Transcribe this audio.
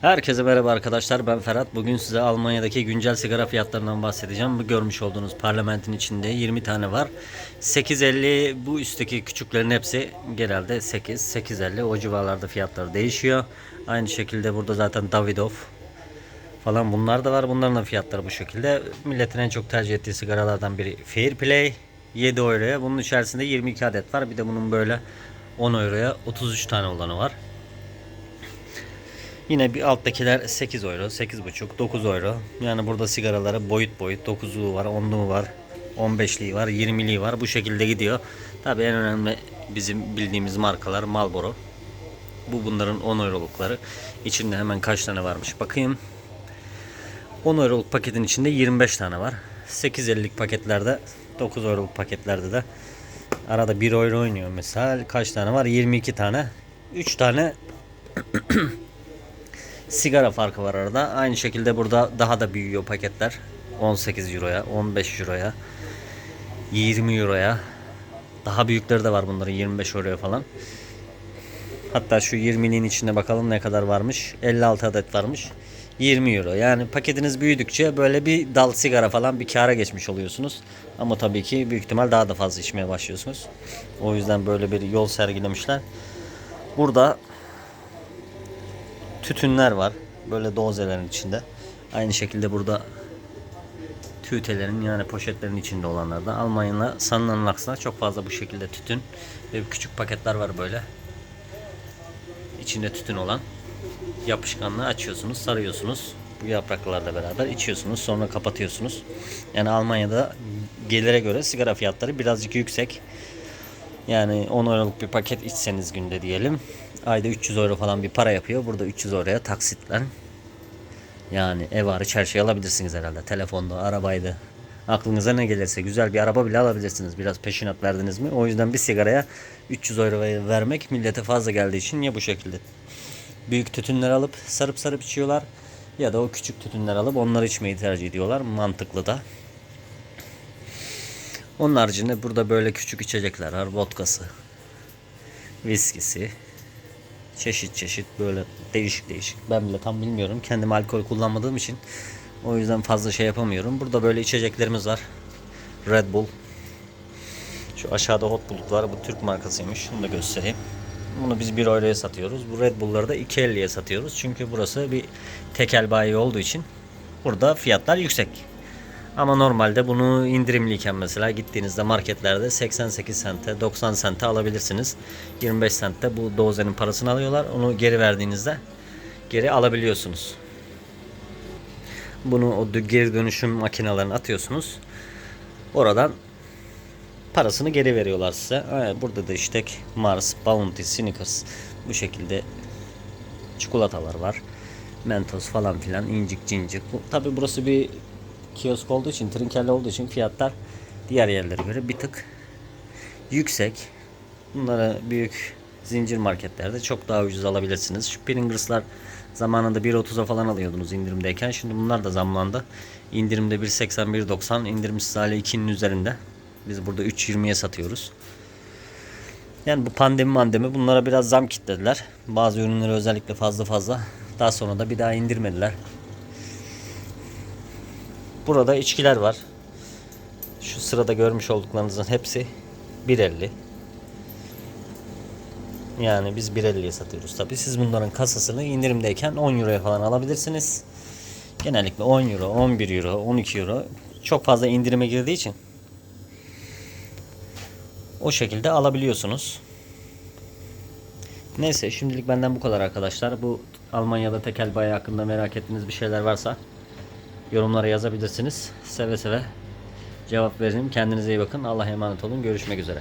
Herkese merhaba arkadaşlar ben Ferhat. Bugün size Almanya'daki güncel sigara fiyatlarından bahsedeceğim. Bu görmüş olduğunuz parlamentin içinde 20 tane var. 8.50 bu üstteki küçüklerin hepsi genelde 8, 8.50 o civarlarda fiyatlar değişiyor. Aynı şekilde burada zaten Davidoff falan bunlar da var. Bunların da fiyatları bu şekilde. Milletin en çok tercih ettiği sigaralardan biri Fair Play 7 euroya. Bunun içerisinde 22 adet var. Bir de bunun böyle 10 euroya 33 tane olanı var. Yine bir alttakiler 8 euro, 8,5, 9 euro. Yani burada sigaraları boyut boyut 9'luğu var, 10'luğu var, 15'liği var, 20'liği var. Bu şekilde gidiyor. Tabii en önemli bizim bildiğimiz markalar Marlboro. Bu bunların 10 eurolukları. İçinde hemen kaç tane varmış bakayım. 10 euroluk paketin içinde 25 tane var. 8.50'lik paketlerde 9 euroluk paketlerde de arada 1 euro oynuyor mesela. Kaç tane var? 22 tane. 3 tane sigara farkı var arada. Aynı şekilde burada daha da büyüyor paketler. 18 euroya, 15 euroya, 20 euroya. Daha büyükleri de var bunların 25 euroya falan. Hatta şu 20'nin içinde bakalım ne kadar varmış. 56 adet varmış. 20 euro. Yani paketiniz büyüdükçe böyle bir dal sigara falan bir kâra geçmiş oluyorsunuz. Ama tabii ki büyük ihtimal daha da fazla içmeye başlıyorsunuz. O yüzden böyle bir yol sergilemişler. Burada tütünler var. Böyle dozelerin içinde. Aynı şekilde burada tütelerin yani poşetlerin içinde olanlardan Almanya'da sanılanın aksine çok fazla bu şekilde tütün ve küçük paketler var böyle. İçinde tütün olan yapışkanlığı açıyorsunuz, sarıyorsunuz. Bu yapraklarla beraber içiyorsunuz, sonra kapatıyorsunuz. Yani Almanya'da gelire göre sigara fiyatları birazcık yüksek. Yani 10 euroluk bir paket içseniz günde diyelim. Ayda 300 euro falan bir para yapıyor. Burada 300 euroya taksitle yani ev hariç her şeyi alabilirsiniz herhalde. Telefonda, arabaydı. Aklınıza ne gelirse güzel bir araba bile alabilirsiniz. Biraz peşinat verdiniz mi? O yüzden bir sigaraya 300 euro vermek millete fazla geldiği için ya bu şekilde büyük tütünler alıp sarıp sarıp içiyorlar ya da o küçük tütünler alıp onları içmeyi tercih ediyorlar. Mantıklı da. Onun haricinde burada böyle küçük içecekler var. Vodkası, viskisi, çeşit çeşit böyle değişik değişik. Ben bile tam bilmiyorum. Kendim alkol kullanmadığım için o yüzden fazla şey yapamıyorum. Burada böyle içeceklerimiz var. Red Bull. Şu aşağıda Hot Bull var. Bu Türk markasıymış. Şunu da göstereyim. Bunu biz 1 euroya satıyoruz. Bu Red Bull'ları da 2.50'ye satıyoruz. Çünkü burası bir tekel bayi olduğu için burada fiyatlar yüksek. Ama normalde bunu indirimliyken mesela gittiğinizde marketlerde 88 sente 90 sente alabilirsiniz. 25 sente bu dozenin parasını alıyorlar. Onu geri verdiğinizde geri alabiliyorsunuz. Bunu o geri dönüşüm makinelerine atıyorsunuz. Oradan parasını geri veriyorlar size. Evet, burada da işte Mars, Bounty, Snickers bu şekilde çikolatalar var. Mentos falan filan incik cincik. Bu, tabi burası bir kiosk olduğu için, trinkerli olduğu için fiyatlar diğer yerlere göre bir tık yüksek. Bunları büyük zincir marketlerde çok daha ucuz alabilirsiniz. Şu Pringles'lar zamanında 1.30'a falan alıyordunuz indirimdeyken. Şimdi bunlar da zamlandı. İndirimde 1.80 1.90 indirimsiz hali 2'nin üzerinde. Biz burada 3.20'ye satıyoruz. Yani bu pandemi mandemi bunlara biraz zam kitlediler. Bazı ürünleri özellikle fazla fazla. Daha sonra da bir daha indirmediler. Burada içkiler var. Şu sırada görmüş olduklarınızın hepsi 1.50. Yani biz 1.50'ye satıyoruz tabi. Siz bunların kasasını indirimdeyken 10 euroya falan alabilirsiniz. Genellikle 10 euro, 11 euro, 12 euro çok fazla indirime girdiği için o şekilde alabiliyorsunuz. Neyse şimdilik benden bu kadar arkadaşlar. Bu Almanya'da tekel bayi hakkında merak ettiğiniz bir şeyler varsa yorumlara yazabilirsiniz. Seve seve cevap veririm. Kendinize iyi bakın. Allah'a emanet olun. Görüşmek üzere.